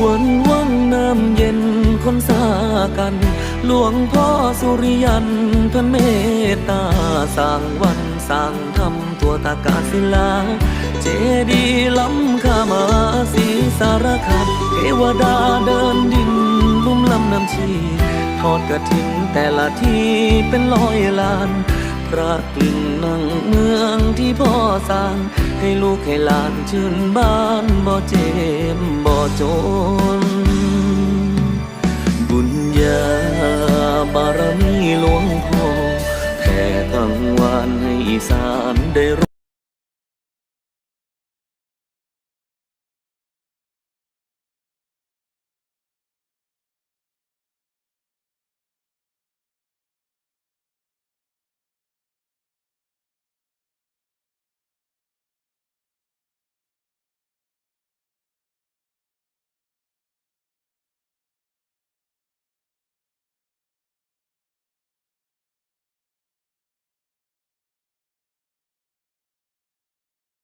วนวังน้ำเย็นคนสากัน หลวงพ่อสุริยันท่านเมตตาสร้างวันสร้างธรรมตัวตากาศิลา เจดีล้ำข้ามาสีสารคับเทวดาเดินดินลุ่มลำน้ำชี ทอดกระถิ่นแต่ละที่เป็นร้อยล้าน พระกลิ่นั่งเมืองที่พ่อสร้าง ให้ลูกให้หลานชื่นบ้านบ่เจ็บบ่จน บุญญาบารมีหลวงพ่อแผ่ทั้งวันให้อีสานได้